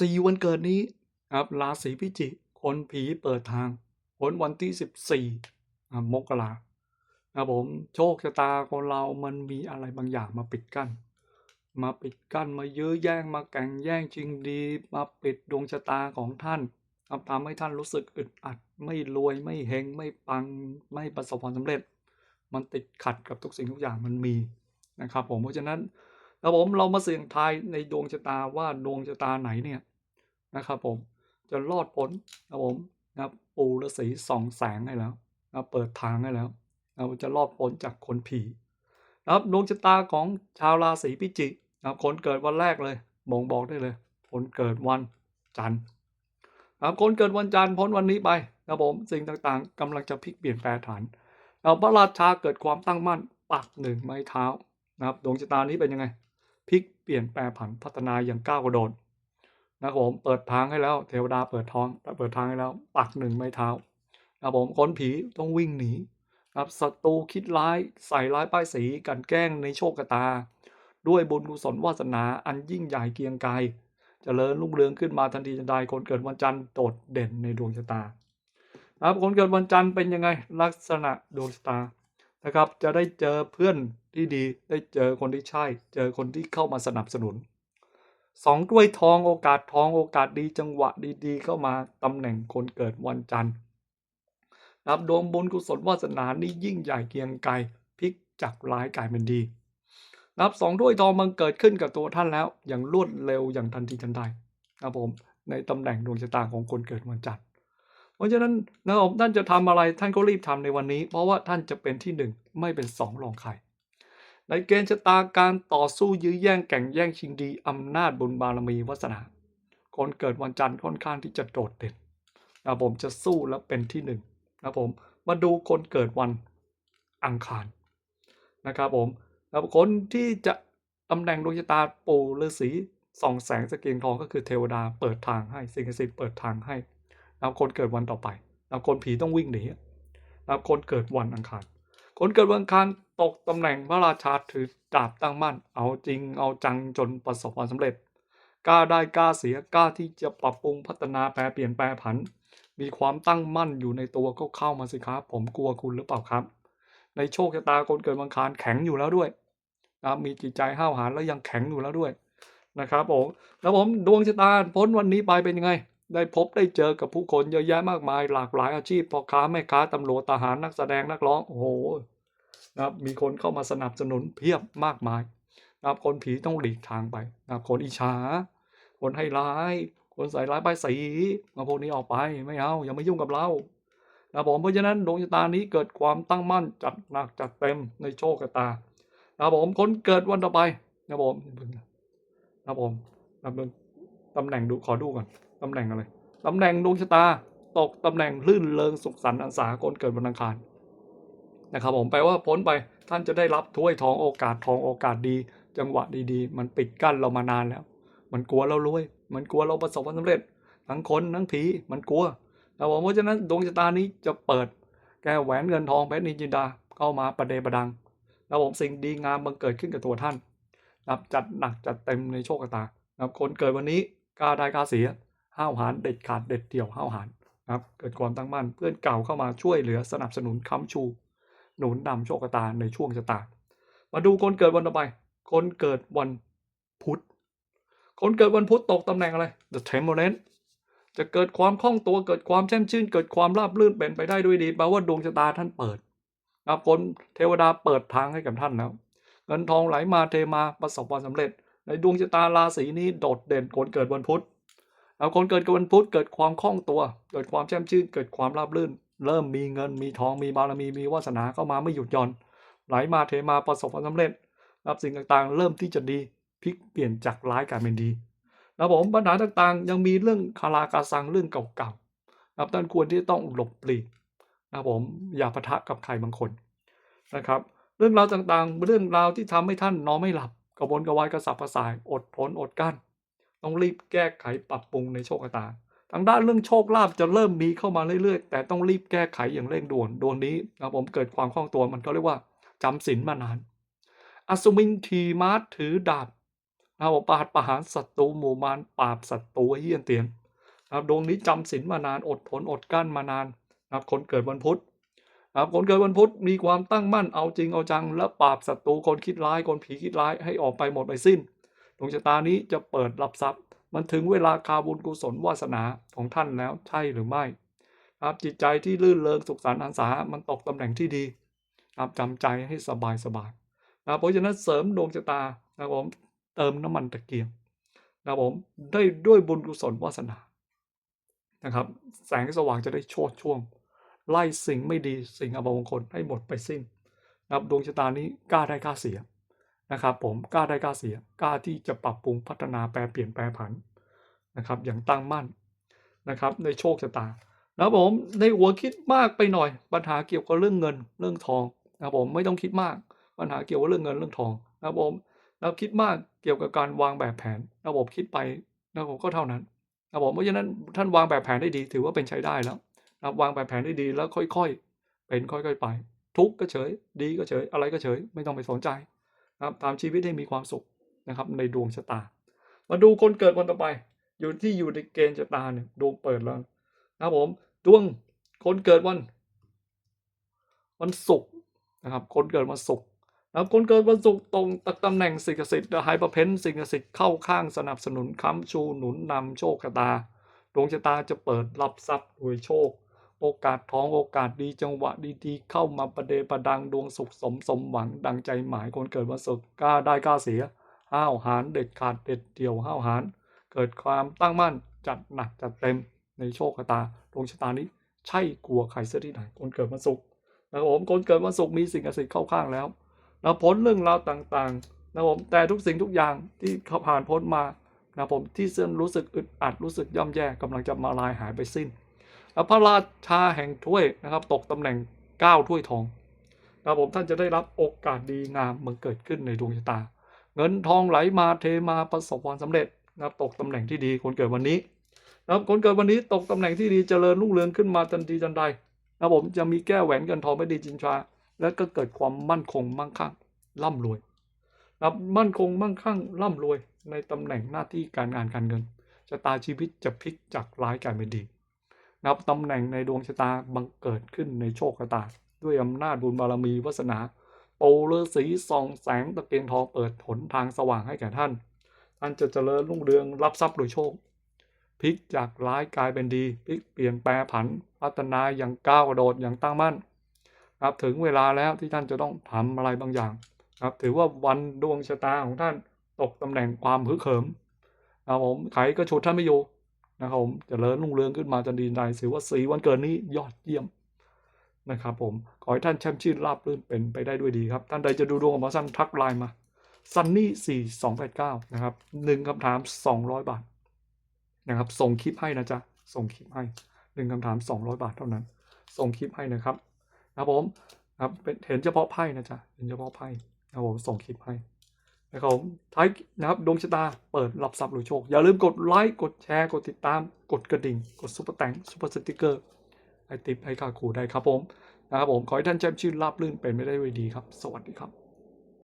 สี่วันเกิดนี้ครับราศีพิจิกคนผีเปิดทางผลวันที่สิบสี่มกราครับผมโชคชะตาคนเรามันมีอะไรบางอย่างมาปิดกั้น มาปิดกั้นมายื้อแย่งมาแก่งแย่งชิงดี มาปิดดวงชะตาของท่านครับทำให้ท่านรู้สึกอึดอัด ไม่รวยไม่เฮงไม่ปังไม่ประสบความสำเร็จ มันติดขัดกับทุกสิ่งทุกอย่างมันมีนะครับผมเพราะฉะนั้น แล้วผมเรามาเสี่ยงทายในดวงชะตาว่าดวงชะตาไหนเนี่ยนะครับผมจะรอดพ้นนะผมนะครับปู่ฤาษีสองแสงให้แล้วนะเปิดทางให้แล้วนะจะรอดพ้นจากคนผีนะครับดวงชะตาของชาวราศีพิจิกนะครับคนเกิดวันแรกเลยบ่งบอกได้เลย คนเกิดวันจันทร์นะครับคนเกิดวันจันทร์พ้นวันนี้ไปนะผมสิ่งต่างๆกำลังจะพลิกเปลี่ยนแปลฐานเอาพระราชาเกิดความตั้งมั่นปักหนึ่งไม้เท้านะครับดวงชะตานี้เป็นยังไง พลิกเปลี่ยนแปลผันพัฒนาอย่างก้าวกระโดดนะครับผมเปิดทางให้แล้ว เทวดาเปิดท้องเปิดทางให้แล้ว ปักหนึ่งไม้เท้านะครับผมคนผีต้องวิ่งหนีครับศัตรูคิดร้ายใส่ร้ายป้ายสีกันแกล้งในโชคชะตา ด้วยบุญกุศลวาสนาอันยิ่งใหญ่เกียงไกรเจริญรุ่งเรืองขึ้นมาทันทีทันใดคนเกิดวันจันทร์โดดเด่นในดวงชะตาครับคนเกิดวันจันทร์เป็นยังไงลักษณะดวงชะตานะครับ จะได้เจอเพื่อน ที่ดีได้เจอคนที่ใช่ เจอคนที่เข้ามาสนับสนุนสองถ้วยทองโอกาสทองโอกาสดีจังหวะดีๆ เข้ามาตำแหน่งคนเกิดวันจันทร์รับดวงบุญกุศลวาสนานี่ยิ่งใหญ่เกียงไกรพลิกจากร้ายกลายเป็นดี นับสองถ้วยทองมันเกิดขึ้นกับตัวท่านแล้ว อย่างรวดเร็วอย่างทันทีทันใดนะครับผมในตำแหน่งดวงชะตาของคนเกิดวันจันทร์เพราะฉะนั้นนะครับท่านจะทำอะไรท่านก็รีบทำในวันนี้ เพราะว่าท่านจะเป็นที่หนึ่งไม่เป็นสองรองใคร ในเกณฑ์ชะตาการต่อสู้ยื้อแย่งแข่งแย่งชิงดีอำนาจบุญบารมีวาสนา คนเกิดวันจันทร์ค่อนข้างที่จะโดดเด่นนะผมจะสู้และเป็นที่หนึ่งนะผมมาดูคนเกิดวันอังคารนะครับผมแล้วคนที่จะตำแหน่งดวงชะตาปู่ฤาษีส่องแสงสเกียงทองก็คือเทวดาเปิดทางให้สิ่งศักดิ์สิทธิ์เปิดทางให้แล้วคนเกิดวันต่อไปแล้วคนผีต้องวิ่งหนีแล้วคนเกิดวันอังคาร คนเกิดวันอังคาร ตกตำแหน่งพระราชาถือดาบตั้งมั่น เอาจริงเอาจังจนประสบความสำเร็จกล้าได้กล้าเสียกล้าที่จะปรับปรุงพัฒนาแปรเปลี่ยนแปรผัน มีความตั้งมั่นอยู่ในตัวก็เข้ามาสิครับผมกลัวคุณหรือเปล่าครับ ในโชคชะตาคนเกิดวันอังคารแข็งอยู่แล้วด้วยนะมีจิตใจห้าวหาญแล้วยังแข็งอยู่แล้วด้วยนะครับผมแล้วผมดวงชะตาพ้นวันนี้ไปเป็นยังไง ได้พบได้เจอกับผู้คนเยอะแยะมากมาย หลากหลายอาชีพพ่อค้าแม่ค้าตำรวจทหารนักแสดงนักร้องโอ้โห นะครับมีคนเข้ามาสนับสนุนเพียบมากมายนะครับคนผีต้องหลีกทางไปนะครับคนอิจฉาคนให้ร้าย คนใส่ร้ายป้ายสีมาพวกนี้ออกไปไม่เอาอย่ามายุ่งกับเรานะผมเพราะฉะนั้นดวงชะตานี้เกิดความตั้งมั่นจัดหนักจัดเต็มในโชคชะตานะผมคนเกิดวันต่อไปนะผมนะผมนะผมตำแหน่งดูขอดูก่อนตำแหน่งอะไรตำแหน่งดวงชะตา ตกตำแหน่งลื่นเริงสุขสันต์อันสาคนเกิดวันอังคาร นะครับผมแปลว่าพ้นไปท่านจะได้รับถ้วยทองโอกาสทองโอกาสดี จังหวะดีๆ มันปิดกั้นเรามานานแล้ว มันกลัวเรารวย มันกลัวเราประสบความสำเร็จ ทั้งคนทั้งผีมันกลัวแต่ผมเพราะฉะนั้นดวงชะตานี้จะเปิด แก้แหวนเงินทองเพชรนินจินดาเข้ามาประเดประดังแล้วผมสิ่งดีงามบังเกิดขึ้นกับตัวท่านนะครับจัดหนักจัดเต็มในโชคชะตานะครับคนเกิดวันนี้กล้าได้กล้าเสียห้าวหาญเด็ดขาดเด็ดเดี่ยวห้าวหาญนะครับเกิดความตั้งมั่นเพื่อนเก่าเข้ามาช่วยเหลือสนับสนุนค้ำชู หนุนนำโชคชะตาในช่วงชะตา มาดูคนเกิดวันต่อไป คนเกิดวันพุธ คนเกิดวันพุธตกตำแหน่งอะไร The Temperance จะเกิดความคล่องตัวเกิดความแช่มชื่น เกิดความราบรื่นเป็นไปได้ด้วยดีแปลว่าดวงชะตาท่านเปิดนะครับคนเทวดาเปิดทางให้กับท่านแล้วเงินทองไหลมาเทมาประสบความสำเร็จ ในดวงชะตาราศีนี้โดดเด่นคนเกิดวันพุธเอาคนเกิดวันพุธเกิดความคล่องตัว เกิดความแช่มชื่น เกิดความราบรื่น เริ่มมีเงินมีทองมีบารมีมีวาสนาเข้ามาไม่หยุดหย่อน ไหลมาเทมาประสบความสำเร็จรับสิ่งต่างๆ เริ่มที่จะดีพลิกเปลี่ยนจากร้ายกลายเป็นดีนะผมปัญหาต่างๆ ยังมีเรื่องคาราคาซังเรื่องเก่าๆนะครับท่านควรที่ต้องหลบปลีกนะผมอย่าปะทะกับใครบางคนนะครับ เรื่องราวต่างๆ เรื่องราวที่ทำให้ท่านนอนไม่หลับกระวนกระวายกระสับกระส่ายอดทนอดกั้น ต้องรีบแก้ไขปรับปรุงในโชคชะตา ทางด้านเรื่องโชคลาภจะเริ่มมีเข้ามาเรื่อยๆ แต่ต้องรีบแก้ไขอย่างเร่งด่วนดวงนี้นะผมเกิดความคล่องตัวมันก็เรียกว่าจำศีลมานานอัศวินทีมาร์ถือดาบนะผมปาดประหารศัตรูหมู่มารปราบศัตรูเฮี้ยนเตียนนะดวงนี้จำศีลมานานอดทนอดกั้นมานานนะคนเกิดวันพุธนะครับคนเกิดวันพุธมีความตั้งมั่นเอาจริงเอาจัง และปราบศัตรูคนคิดร้ายคนผีคิดร้ายให้ออกไปหมดไปสิ้นดวงชะตานี้จะเปิดรับทรัพย์ มันถึงเวลาคาบุญกุศลวาสนาของท่านแล้วใช่หรือไม่ครับจิตใจที่ลื่นเลงสุขสันต์อันสามันตกตำแหน่งที่ดีครับจำใจให้สบายสบายนะเพราะฉะนั้นเสริมดวงชะตานะครับผมเติมน้ำมันตะเกียงนะครับผมได้ด้วยบุญกุศลวาสนานะครับ แสงสว่างจะได้โชดช่วง ไล่สิ่งไม่ดีสิ่งอัปมงคลให้หมดไปสิ้นนะครับดวงชะตานี้กล้าได้กล้าเสีย นะครับผมกล้าได้กล้าเสียกล้าที่จะปรับปรุงพัฒนาแปลเปลี่ยนแปลผันนะครับอย่างตั้งมั่นนะครับในโชคชะตาแล้วผมในหัวคิดมากไปหน่อย ปัญหาเกี่ยวกับเรื่องเงินเรื่องทองนะครับผมไม่ต้องคิดมากปัญหาเกี่ยวกับเรื่องเงินเรื่องทองนะครับผมแล้วคิดมากเกี่ยวกับการวางแบบแผนนะครับคิดไปนะครับผมก็เท่านั้นนะครับผมเพราะฉะนั้นท่านวางแบบแผนได้ดี ถือว่าเป็นใช้ได้แล้วนะวางแบบแผนได้ดีแล้วค่อยๆ เป็นค่อย ๆ ไป ทุกข์ก็เฉย ดีก็เฉยอะไรก็เฉย ไม่ต้องไปสนใจ นะครับตามชีวิตให้มีความสุขนะครับในดวงชะตา มาดูคนเกิดวันต่อไป อยู่ที่อยู่ในเกณฑ์ชะตาเนี่ยดวงเปิดแล้วนะครับผมดวงคนเกิดวัน วันศุกร์นะครับ คนเกิดวันศุกร์นะครับคนเกิดวันศุกร์ตรงตำแหน่งสิ่งศักดิ์สิทธิ์ไฮประเพนสิ่งศักดิ์สิทธิ์เข้าข้างสนับสนุนค้ำชูหนุนนำโชคชะตา ดวงชะตาจะเปิดรับทรัพย์โดยโชค โอกาสท้องโอกาสดีจังหวะดีๆ เข้ามาประเดประดังดวงสุขสมสมหวังดังใจหมายคนเกิดวันศุกร์กล้าได้กล้าเสียห้าวหาญเด็ดขาดเด็ดเดี่ยวห้าวหาญเกิดความตั้งมั่นจัดหนักจัดเต็มในโชคชะตาดวงชะตานี้ ใช่กลัวใครเสียที่ไหนคนเกิดวันศุกร์นะครับผมคนเกิดวันศุกร์มีสิ่งศักดิ์สิทธิ์เข้าข้างแล้วนะพ้นเรื่องราวต่างๆนะผมแต่ทุกสิ่งทุกอย่างที่เขาผ่านพ้นมานะผมที่เส้นรู้สึกอึดอัดรู้สึกย่ำแย่กำลังจะมาลายหายไปสิ้น พระราชาแห่งถ้วยนะครับ ตกตำแหน่ง 9 ถ้วยทองนะผมท่านจะได้รับโอกาสดีงามมันเกิดขึ้นในดวงชะตา เงินทองไหลมาเทมาประสบความสำเร็จนะครับตกตำแหน่งที่ดีคนเกิดวันนี้นะครับคนเกิดวันนี้ตกตำแหน่งที่ดีเจริญรุ่งเรืองขึ้นมาทันทีทันใดนะผมจะมีแก้แหวนเงินทองไม่ดีจินชาและก็เกิดความมั่นคงมั่งคั่งร่ำรวยนะมั่นคงมั่งคั่งร่ำรวยในตำแหน่งหน้าที่การงานการเงินชะตาชีวิตจะพลิกจากร้ายกลายเป็นดี นับตำแหน่งในดวงชะตาบังเกิดขึ้นในโชคชะตา ด้วยอำนาจบุญบารมีวาสนาปูฤาษีส่องแสงตะเกียงทองเปิดหนทางสว่างให้แก่ท่าน ท่านจะเจริญรุ่งเรืองรับทรัพย์โดยโชคพลิกจากร้ายกลายเป็นดีพลิกเปลี่ยนแปลผันพัฒนาอย่างก้าวกระโดดอย่างตั้งมั่นครับถึงเวลาแล้วที่ท่านจะต้องทำอะไรบางอย่างครับถือว่าวันดวงชะตาของท่านตกตำแหน่งความฮึกเหิมครับผมใครก็ฉุดท่านไม่อยู่ นะครับผมจเจริญรุ่งเรืองขึ้นมาจนดีใจถือว่าสีวันเกิดนี้ยอดเยี่ยมนะครับผมขอให้ท่านแช่มชื่นราบรื่นเป็นไปได้ด้วยดีครับ ท่านใดจะดูดวงของหมอสั้นทักไลน์มาซันนี่สี่สองแปดเก้านะครับหนึ่งคำถามสองร้อยบาทนะครับส่งคลิปให้นะจ๊ะส่งคลิปให้หนึ่งคำถามสองร้อยบาทเท่านั้น ส่งคลิปให้นะครับ นะครับผมครับเป็นเห็นเฉพาะไพ่นะจ๊ะเห็นเฉพาะไพ่นะครับผมส่งคลิปให้ นะครับผมท้ายนะครับดวงชะตาเปิดรับทรัพย์หรือโชค อย่าลืมกดไลค์กดแชร์กดติดตาม กดกระดิ่ง กดซุปเปอร์แตงซุปเปอร์สติกเกอร์ให้ติปให้ค่าครูได้ครับผมนะครับผมขอให้ท่านแจ่มชื่นราบรื่นเป็นไม่ได้ด้วยดีครับ สวัสดีครับ